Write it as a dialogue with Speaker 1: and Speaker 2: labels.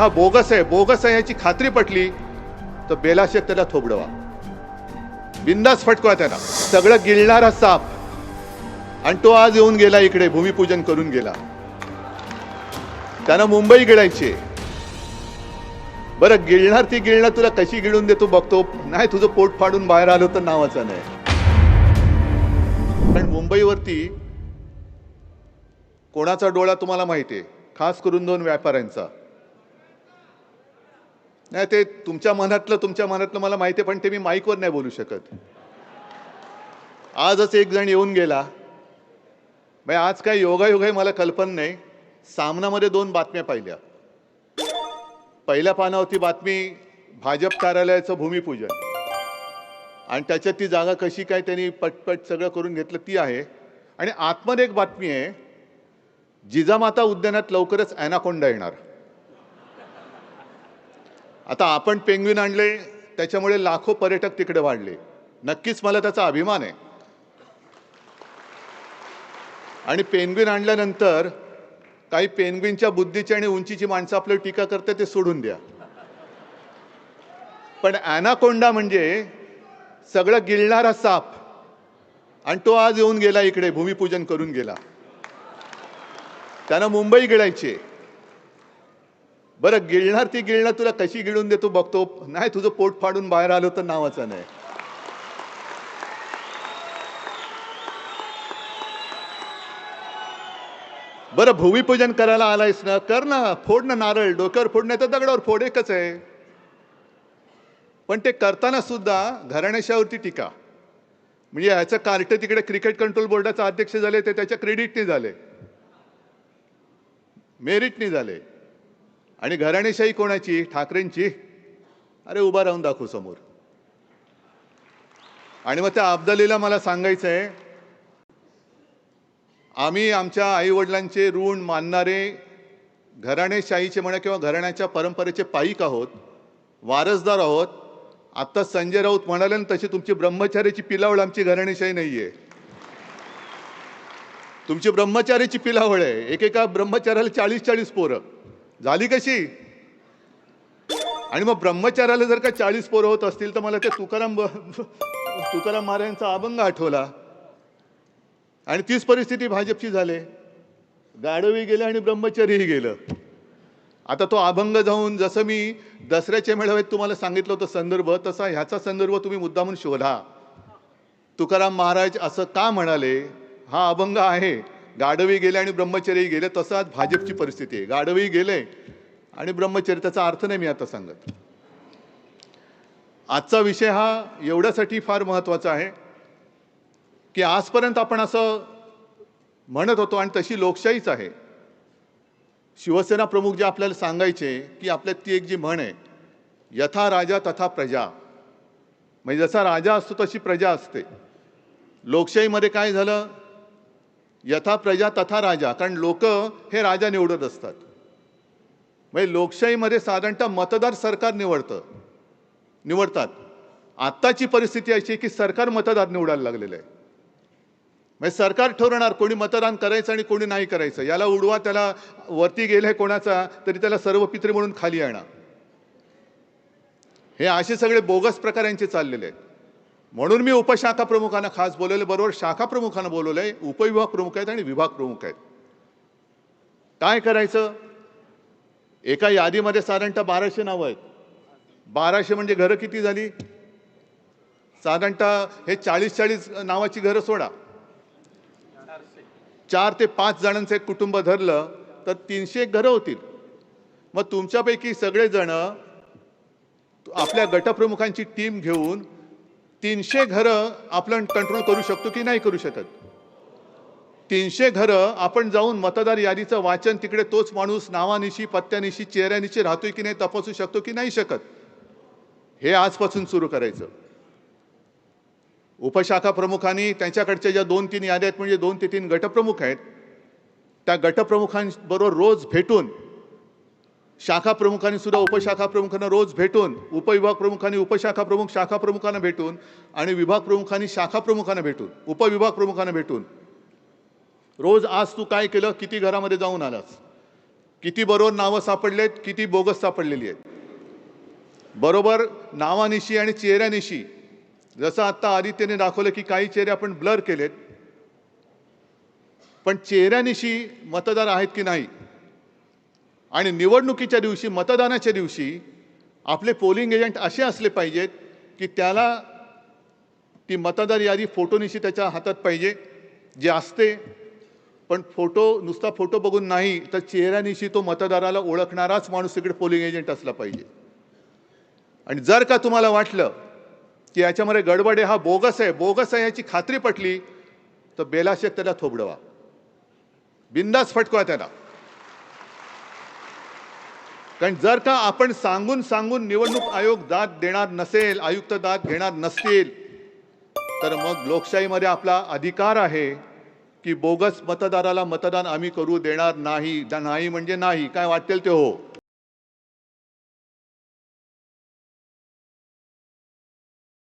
Speaker 1: हा बोगस आहे. बोगस आहे याची खात्री पटली तर बेलाशेत त्याला थोबडवा. बिंदास फटकवा त्याला. सगळं गिळणारा साप. आणि तो आज येऊन गेला इकडे भूमिपूजन करून गेला. त्यानं मुंबई गिळायची. बरं गिळणार ती गिळणार तुला कशी गिळून देतो बघतो. नाही तुझं पोट फाडून बाहेर आलो तर नावाचं नाही. पण मुंबईवरती कोणाचा डोळा तुम्हाला माहिती आहे? खास करून दोन व्यापाऱ्यांचा. नाही ते तुमच्या मनातलं तुमच्या मनातलं मला माहिती आहे पण ते मी माईकवर नाही बोलू शकत. आजच एक जण येऊन गेला. म्हणजे आज काय योगायोग आहे मला कल्पना नाही. सामनामध्ये दोन बातम्या पाहिल्या. पहिल्या पानावरती बातमी भाजप कार्यालयाचं भूमिपूजन. आणि त्याच्यात ती जागा कशी काय त्यांनी पटपट सगळं करून घेतलं ती आहे. आणि आतमध्ये एक बातमी आहे जिजामाता उद्यानात लवकरच ॲनाकोंडा येणार. आता आपण पेंग्विन आणले त्याच्यामुळे लाखो पर्यटक तिकडे वाढले. नक्कीच मला त्याचा अभिमान आहे. आणि पेंग्विन आणल्यानंतर काही पेनग्विनच्या बुद्धीची आणि उंचीची माणसं आपलं टीका करते ते सोडून द्या. पण ॲनाकोंडा म्हणजे सगळं गिळणारा साप. आणि तो आज येऊन गेला इकडे भूमिपूजन करून गेला. त्यानं मुंबई गिळायची. बरं गिळणार ती गिळणार तुला कशी गिळून देतो बघतो. नाही तुझं पोट फाडून बाहेर आलो तर नावाचं नाही. बरं भूमिपूजन करायला आलायस ना? कर ना फोड ना नारळ. डोक्यावर फोडणे तर दगडावर फोड एकच आहे. पण ते करताना सुद्धा घराण्याशावरती टीका. म्हणजे ह्याचं कार्ट तिकडे क्रिकेट कंट्रोल बोर्डाचा अध्यक्ष झाले ते त्याच्या क्रेडिटने झाले. मेरिटने झाले. आणि घराणेशाही कोणाची? ठाकरेंची? अरे उभा राहून दाखवू समोर. आणि मग त्या अब्दालीला मला सांगायचं आहे आम्ही आमच्या आईवडिलांचे ऋण मानणारे घराणेशाहीचे म्हणा किंवा घराण्याच्या परंपरेचे पायिक आहोत वारसदार आहोत आत्ता संजय राऊत म्हणाले ना तशी तुमची ब्रह्मचार्याची पिलावळ आमची घराणेशाही नाही आहे तुमची ब्रह्मचार्याची पिलावळ आहे. एकेका ब्रह्मचार्याला चाळीस चाळीस पोरं. झाली कशी? आणि मग ब्रह्मचार्याला जर का चाळीस पोरं होत असतील तर मला ते तुकाराम ब- तुकाराम महाराजांचा अभंग आठवला. आणि तीच परिस्थिती भाजपची झाले. गाढवी गेलं आणि ब्रह्मचर्यही गेलं. आता तो अभंग जाऊन जसं मी दसऱ्याच्या मेळाव्यात तुम्हाला सांगितलं होतं संदर्भ तसा ह्याचा संदर्भ तुम्ही मुद्दामून शोधा. तुकाराम महाराज असं का म्हणाले? हा अभंग आहे. गाढवी गेले आणि ब्रह्मचर्यही गेले तसं आज भाजपची परिस्थिती आहे. गाढवी गेले आणि ब्रह्मचर्य त्याचा अर्थ नाही मी आता सांगत. आजचा विषय हा एवढ्यासाठी फार महत्त्वाचा आहे की आजपर्यंत आपण असं म्हणत होतो आणि तशी लोकशाहीच आहे. शिवसेना प्रमुख जे आपल्याला सांगायचे की आपल्यात ती एक जी म्हण आहे यथा राजा तथा प्रजा. म्हणजे जसा राजा असतो तशी प्रजा असते. लोकशाहीमध्ये काय झालं? यथा प्रजा तथा राजा कारण लोक हे राजा निवडत असतात. म्हणजे लोकशाहीमध्ये साधारणतः मतदार सरकार निवडतं निवडतात. आत्ताची परिस्थिती अशी आहे की सरकार मतदार निवडायला लागलेलं आहे. म्हणजे सरकार ठरवणार कोणी मतदान करायचं आणि कोणी नाही करायचं. याला उडवा त्याला वरती गेले कोणाचा तरी त्याला सर्व पित्री म्हणून खाली येणार हे असे सगळे बोगस प्रकार यांचे चाललेले आहेत. म्हणून मी उपशाखा प्रमुखांना खास बोलवले बरोबर शाखा प्रमुखांना बोलवलंय. उपविभाग प्रमुख आहेत आणि विभाग प्रमुख आहेत. काय करायचं? एका यादीमध्ये साधारणतः बाराशे नावं आहेत. बाराशे म्हणजे घरं किती झाली? साधारणतः हे चाळीस चाळीस नावाची घरं सोडा. चार ते पाच जणांचं एक कुटुंब धरलं तर तीनशे घरं होतील. मग तुमच्यापैकी सगळेजण आपल्या गटप्रमुखांची टीम घेऊन तीनशे घरं आपण कंट्रोल करू शकतो की नाही करू शकत? तीनशे घरं आपण जाऊन मतदार यादीचं वाचन तिकडे तोच माणूस नावानिशी पत्त्यानिशी चेहऱ्यानिशी राहतोय की नाही तपासू शकतो की नाही शकत? हे आजपासून सुरू करायचं. उपशाखा प्रमुखांनी त्यांच्याकडच्या ज्या दोन तीन याद्या आहेत म्हणजे दोन ते तीन गटप्रमुख आहेत त्या गटप्रमुखांबरोबर रोज भेटून शाखा प्रमुखांनी सुद्धा उपशाखा प्रमुखांना रोज भेटून उपविभाग प्रमुखांनी उपशाखा प्रमुख शाखा प्रमुखांना भेटून आणि विभाग प्रमुखांनी शाखा प्रमुखांना भेटून उपविभाग प्रमुखांना भेटून. रोज आज तू काय केलं? किती घरामध्ये जाऊन आलास? किती बरोबर नावं सापडलेत? किती बोगस सापडलेली आहेत? बरोबर नावानिशी आणि चेहऱ्यानिशी जसं आत्ता आदित्यने दाखवलं की काही चेहरे आपण ब्लर केलेत पण चेहऱ्यानिशी मतदार आहेत की नाही? आणि निवडणुकीच्या दिवशी मतदानाच्या दिवशी आपले पोलिंग एजंट असे असले पाहिजेत की त्याला ती मतदार यादी फोटोनिशी त्याच्या हातात पाहिजे जे असते. पण फोटो नुसता फोटो बघून नाही तर चेहऱ्यानिशी तो मतदाराला ओळखणाराच माणूस तिकडे पोलिंग एजंट असला पाहिजे. आणि जर का तुम्हाला वाटलं की याच्यामध्ये गडबडे हा बोगस आहे बोगस आहे याची खात्री पटली तर बेलाशेत त्याला थोबडवा. बिंदास फटकवा त्याला. कारण जर का आपण सांगून सांगून निवडणूक आयोग दाद देणार नसेल आयुक्त दाद घेणार नसतील तर मग लोकशाहीमध्ये आपला अधिकार आहे की बोगस मतदाराला मतदान आम्ही करू देणार नाही. नाही म्हणजे नाही. काय वाटेल ते हो.